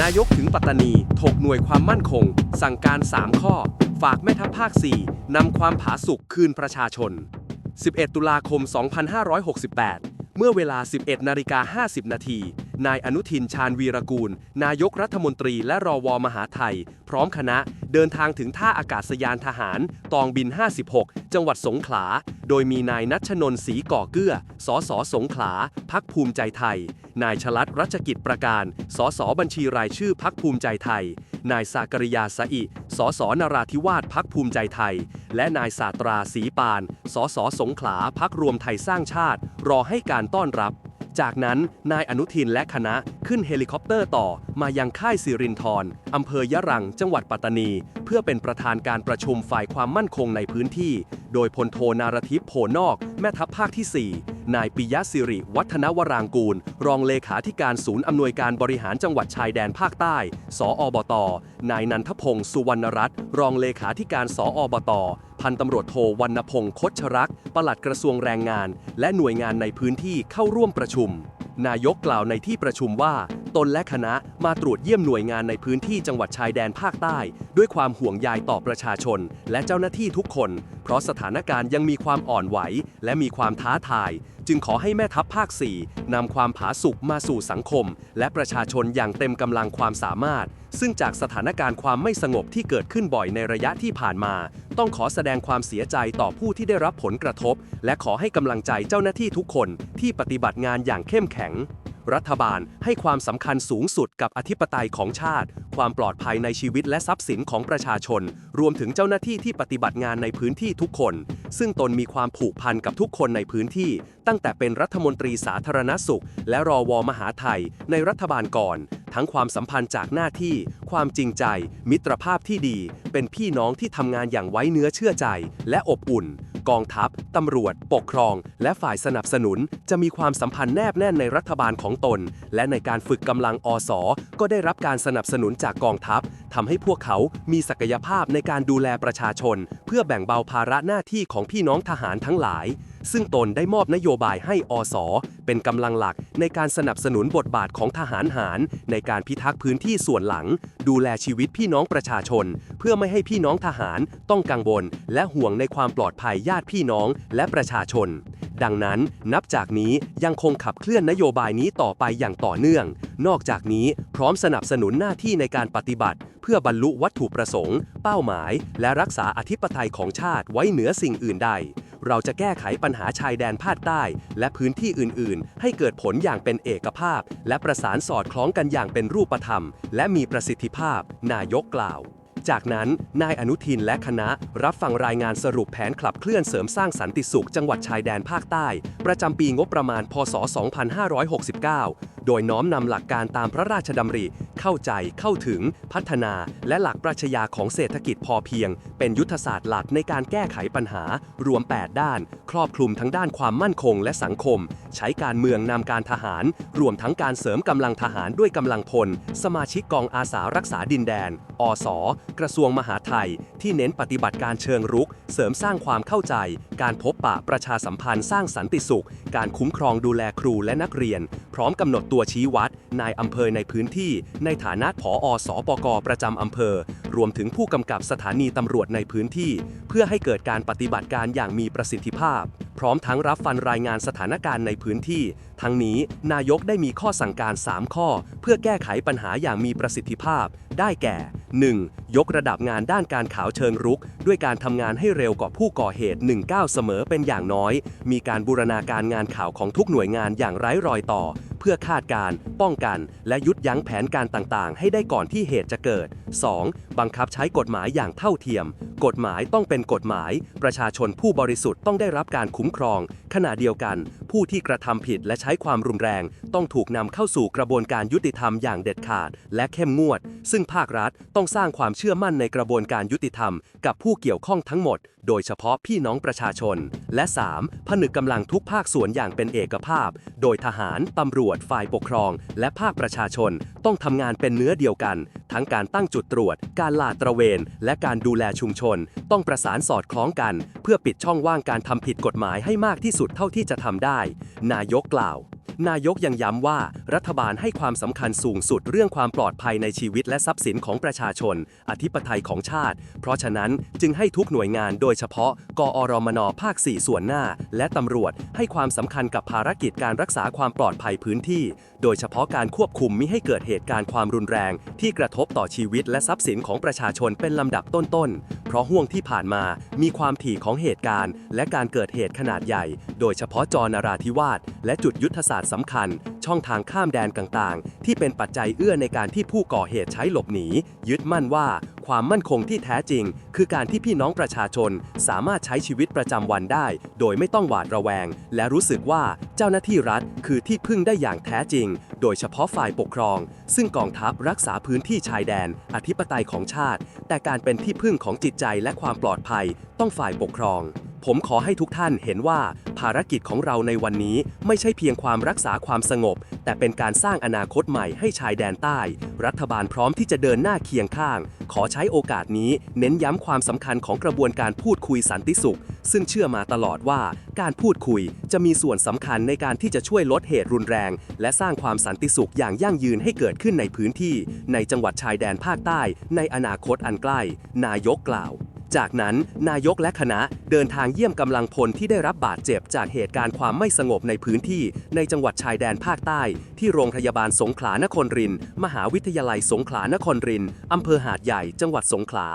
นายกถึงปัตตานี ถกหน่วยความมั่นคง สั่งการ 3 ข้อ ฝากแม่ทัพภาค 4 นำความผาสุกคืนประชาชน 11 ตุลาคม 2568 เมื่อเวลา 11 นาฬิกา 50 นาที นายอนุทินชาญวีรกูล นายกรัฐมนตรีและรอวมหาไทย พร้อมคณะเดินทางถึงท่าอากาศยานทหาร ตองบิน 56 จังหวัดสงขลา โดยมีนายนัชนนศรีก่อเกื้อ สสสงขลา พักภูมิใจไทย นายชลัดรัชกิจประการ สสบัญชีรายชื่อพักภูมิใจไทย นายสากริยาสะอิ สสนราธิวาสพักภูมิใจไทย และนายสาตราศรีปาน สสสงขลาพักรวมไทยสร้างชาติ รอให้การต้อนรับ จากนั้นนายอนุทินและคณะขึ้นเฮลิคอปเตอร์ต่อมายังค่ายสิรินธรอำเภอยะรัง จังหวัดปัตตานี เพื่อเป็นประธานการประชุมฝ่ายความมั่นคงในพื้นที่ โดยพลโทนารทิพย์โพนอก แม่ทัพภาคที่ 4 นายปิยะสิริ วัฒนวรางกูล รองเลขาธิการศูนย์อำนวยการบริหารจังหวัดชายแดนภาคใต้ สอบต นายนันทพงศ์สุวรรณรัตน์รองเลขาธิการสอบต พันตำรวจโทวรรณพงศ์คดชรักปลัดกระทรวงแรงงาน และหน่วยงานในพื้นที่เข้าร่วมประชุม นายกกล่าวในที่ประชุมว่า ตนและคณะมาตรวจเยี่ยมหน่วยงานในพื้นที่จังหวัดชายแดนภาคใต้ ด้วยความห่วงใยต่อประชาชน และเจ้าหน้าที่ทุกคน เพราะสถานการณ์ยังมีความอ่อนไหว และมีความท้าทาย จึงขอให้แม่ทัพภาค 4นำความผาสุกมาสู่สังคม และประชาชนอย่างเต็มกำลังความสามารถ ซึ่งจากสถานการณ์ความไม่สงบที่เกิดขึ้นบ่อยในระยะที่ผ่านมา ต้องขอแสดงความเสียใจต่อผู้ที่ได้รับผลกระทบ และขอให้กำลังใจเจ้าหน้าที่ทุกคนที่ปฏิบัติงานอย่างเข้มแข็ง รัฐบาลให้ความสำคัญสูงสุดกับอธิปไตยของชาติ ความปลอดภัยในชีวิตและทรัพย์สินของประชาชน รวมถึงเจ้าหน้าที่ที่ปฏิบัติงานในพื้นที่ทุกคน ซึ่งตนมีความผูกพันกับทุกคนในพื้นที่ ตั้งแต่เป็นรัฐมนตรีสาธารณสุข และรอวมหาไทย ในรัฐบาลก่อน ทั้งความสัมพันธ์จากหน้าที่ ความจริงใจ มิตรภาพที่ดี เป็นพี่น้องที่ทำงานอย่างไว้เนื้อเชื่อใจ และอบอุ่น กองทัพตำรวจ ปกครอง และฝ่ายสนับสนุน จะมีความสัมพันธ์แนบแน่นในรัฐบาลของตน และในการฝึกกำลังอสก็ได้รับการสนับสนุนจากกองทัพ ทำให้พวกเขามีศักยภาพในการดูแลประชาชน เพื่อแบ่งเบาภาระหน้าที่ของพี่น้องทหารทั้งหลาย ซึ่งตนได้มอบนโยบายให้อส เป็นกำลังหลักในการสนับสนุนบทบาทของทหารหาร ในการพิทักษ์พื้นที่ส่วนหลัง ดูแลชีวิตพี่น้องประชาชน เพื่อไม่ให้พี่น้องทหารต้องกังวล และห่วงในความปลอดภัยญาติพี่น้องและประชาชน ดังนั้นนับจากนี้ยังคงขับเคลื่อนนโยบายนี้ต่อไปอย่างต่อเนื่อง นอกจากนี้พร้อมสนับสนุนหน้าที่ในการปฏิบัติ เพื่อบรรลุวัตถุประสงค์ เป้าหมาย และรักษาอธิปไตยของชาติไว้เหนือสิ่งอื่นใด เราจะแก้ไขปัญหาชายแดนภาคใต้ และพื้นที่อื่น ๆ ให้เกิดผลอย่างเป็นเอกภาพ และประสานสอดคล้องกันอย่างเป็นรูปธรรม และมีประสิทธิภาพ นายกกล่าว จากนั้นนายอนุทินและคณะรับฟังรายงานสรุปแผนขับเคลื่อนเสริมสร้างสันติสุขจังหวัดชายแดนภาคใต้ ประจำปีงบประมาณ พศ 2569โดยน้อมนำหลักการตามพระราชดำริ เข้าใจเข้าถึง พัฒนา และหลักปรัชญาของเศรษฐกิจพอเพียง เป็นยุทธศาสตร์หลักในการแก้ไขปัญหา รวม 8 ด้าน ครอบคลุมทั้งด้านความมั่นคงและสังคม ใช้การเมืองนำการทหาร รวมทั้งการเสริมกำลังทหารด้วยกำลังพล สมาชิกกองอาสารักษาดินแดน อส กระทรวงมหาดไทย ที่เน้นปฏิบัติการเชิงรุก เสริมสร้างความเข้าใจ การพบปะประชาสัมพันธ์สร้างสันติสุข การคุ้มครองดูแลครูและนักเรียน พร้อมกำหนดตัวชี้วัดนายอำเภอในพื้นที่ในฐานะผอสอปกประจำอำเภอ รวมถึงผู้กำกับสถานีตำรวจในพื้นที่ เพื่อให้เกิดการปฏิบัติการอย่างมีประสิทธิภาพ พร้อมทั้งรับฟังรายงานสถานการณ์ในพื้นที่ ทั้งนี้นายกได้มีข้อสั่งการ 3 ข้อ เพื่อแก้ไขปัญหาอย่างมีประสิทธิภาพ ได้แก่ 1. ยกระดับงานด้านการข่าวเชิงรุก ด้วยการทำงานให้เร็วกว่าผู้ก่อเหตุ 1 9 เสมอเป็นอย่างน้อย มีการบูรณาการงานข่าวของทุกหน่วยงานอย่างไร้รอยต่อ เพื่อคาดการป้องกัน และยุดยั้งแผนการต่างๆ ให้ได้ก่อนที่เหตุจะเกิด 2. บังคับใช้กฎหมายอย่างเท่าเทียม กฎหมายต้องเป็นกฎหมาย ประชาชนผู้บริสุทธิ์ต้องได้รับการคุ้มครอง ขณะเดียวกัน ผู้ที่กระทำผิดและใช้ความรุนแรง ต้องถูกนำเข้าสู่กระบวนการยุติธรรมอย่างเด็ดขาด และเข้มงวด ซึ่งภาครัฐต้องสร้างความเชื่อมั่นในกระบวนการยุติธรรม กับผู้เกี่ยวข้องทั้งหมด โดยเฉพาะพี่น้องประชาชน และ 3. ผนึกกำลังทุกภาคส่วนอย่างเป็นเอกภาพ โดยทหารตำรวจฝ่ายปกครอง และภาคประชาชนต้องทำงานเป็นเนื้อเดียวกัน ทั้งการตั้งจุดตรวจ การลาดตระเวน และการดูแลชุมชน ต้องประสานสอดคล้องกัน เพื่อปิดช่องว่างการทำผิดกฎหมายให้มากที่สุดเท่าที่จะทำได้ นายกกล่าว นายกยังย้ำว่ารัฐบาลให้ความสำคัญสูงสุดเรื่องความปลอดภัยในชีวิตและทรัพย์สินของประชาชน อธิปไตยของชาติ เพราะฉะนั้นจึงให้ทุกหน่วยงานโดยเฉพาะ กอรมนภาค 4 ส่วนหน้า และตำรวจให้ความสำคัญกับภารกิจการรักษาความปลอดภัยพื้นที่ โดยเฉพาะการควบคุมมิให้เกิดเหตุการณ์ความรุนแรง ที่กระทบต่อชีวิตและทรัพย์สินของประชาชนเป็นลำดับต้นๆ เพราะห่วงที่ผ่านมามีความถี่ของเหตุการณ์ และการเกิดเหตุขนาดใหญ่ โดยเฉพาะจอนราธิวาสและจุดยุทธศาสตร์สำคัญ ช่องทางข้ามแดนต่างๆ ที่เป็นปัจจัยเอื้อในการที่ผู้ก่อเหตุใช้หลบหนี ยึดมั่นว่าความมั่นคงที่แท้จริง คือการที่พี่น้องประชาชนสามารถใช้ชีวิตประจำวันได้ โดยไม่ต้องหวาดระแวง และรู้สึกว่าเจ้าหน้าที่รัฐคือที่พึ่งได้อย่างแท้จริง โดยเฉพาะฝ่ายปกครอง ซึ่งกองทัพรักษาพื้นที่ชายแดน อธิปไตยของชาติ แต่การเป็นที่พึ่งของจิตใจและความปลอดภัย ต้องฝ่ายปกครอง ผมขอให้ทุกท่านเห็นว่า ภารกิจของเราในวันนี้ไม่ใช่เพียงความรักษาความสงบ แต่เป็นการสร้างอนาคตใหม่ให้ชายแดนใต้ รัฐบาลพร้อมที่จะเดินหน้าเคียงข้าง ขอใช้โอกาสนี้เน้นย้ำความสำคัญของกระบวนการพูดคุยสันติสุข ซึ่งเชื่อมาตลอดว่า การพูดคุยจะมีส่วนสำคัญในการที่จะช่วยลดเหตุรุนแรง และสร้างความสันติสุขอย่างยั่งยืนให้เกิดขึ้นในพื้นที่ ในจังหวัดชายแดนภาคใต้ ในอนาคตอันใกล้ นายกกล่าว จากนั้นนายกและคณะเดินทางเยี่ยมกำลังพลที่ได้รับบาดเจ็บจากเหตุการณ์ความไม่สงบในพื้นที่ ในจังหวัดชายแดนภาคใต้ ที่โรงพยาบาลสงขลานครินทร์มหาวิทยาลัยสงขลานครรินทร์อำเภอหาดใหญ่จังหวัดสงขลา